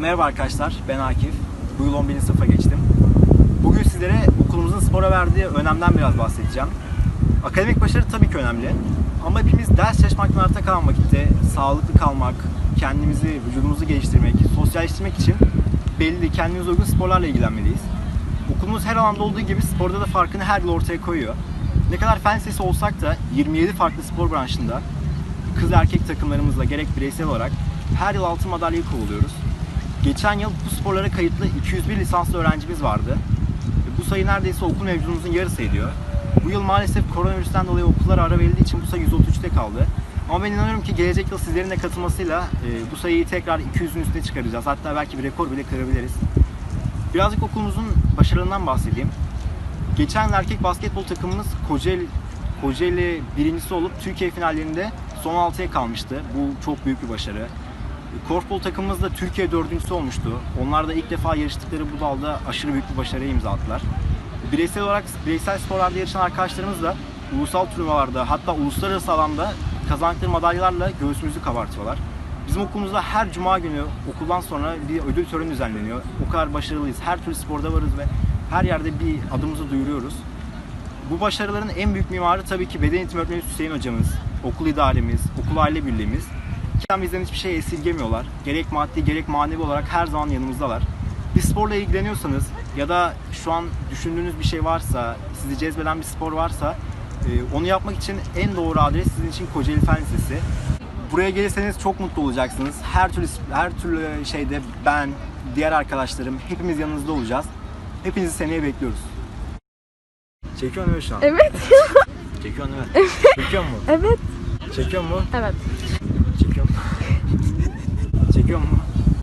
Merhaba arkadaşlar, ben Akif. Bu yıl 11. sınıfa geçtim. Bugün sizlere okulumuzun spora verdiği önemden biraz bahsedeceğim. Akademik başarı tabii ki önemli. Ama hepimiz ders çalışmaktan arta kalan vakitte sağlıklı kalmak, kendimizi, vücudumuzu geliştirmek, sosyalleştirmek için belli kendimize uygun sporlarla ilgilenmeliyiz. Okulumuz her alanda olduğu gibi sporda da farkını her yıl ortaya koyuyor. Ne kadar fen lisesi olsak da 27 farklı spor branşında kız erkek takımlarımızla gerek bireysel olarak her yıl altın madalyayı kovuluyoruz. Geçen yıl bu sporlara kayıtlı 201 lisanslı öğrencimiz vardı. Bu sayı neredeyse okul mevcudumuzun yarısı ediyor. Bu yıl maalesef koronavirüsten dolayı okullar ara verildiği için bu sayı 133'te kaldı. Ama ben inanıyorum ki gelecek yıl sizlerin de katılmasıyla e, bu sayıyı tekrar 200'ün üstüne çıkaracağız. Hatta belki bir rekor bile kırabiliriz. Birazcık okulumuzun başarılarından bahsedeyim. Geçen erkek basketbol takımımız Kocaeli, Kocaeli birincisi olup Türkiye finallerinde son 6'ya kalmıştı. Bu çok büyük bir başarı. Korfbol takımımız da Türkiye dördüncüsü olmuştu. Onlar da ilk defa yarıştıkları bu dalda aşırı büyük bir başarıya imza attılar. Bireysel olarak bireysel sporlarda yarışan arkadaşlarımız da ulusal turnuvalarda hatta uluslararası alanda kazandıkları madalyalarla göğsümüzü kabartıyorlar. Bizim okulumuzda her cuma günü okuldan sonra bir ödül töreni düzenleniyor. O kadar başarılıyız. Her türlü sporda varız ve her yerde bir adımızı duyuruyoruz. Bu başarıların en büyük mimarı tabii ki beden eğitimi öğretmeni Hüseyin hocamız, okul idaremiz, okul aile birliğimiz. Ki bizden hiçbir şey esirgemiyorlar. Gerek maddi gerek manevi olarak her zaman yanımızdalar. Bir sporla ilgileniyorsanız ya da şu an düşündüğünüz bir şey varsa, sizi cezbeden bir spor varsa e, onu yapmak için en doğru adres sizin için Kocaeli Fen Lisesi. Buraya gelirseniz çok mutlu olacaksınız. Her türlü her türlü şeyde ben, diğer arkadaşlarım hepimiz yanınızda olacağız. Hepinizi seneye bekliyoruz. Çekiyor mu şu an? Evet. Çekiyor mu? Evet. Çekiyor mu? Evet. Çekiyor mu? Çekiyor пойдем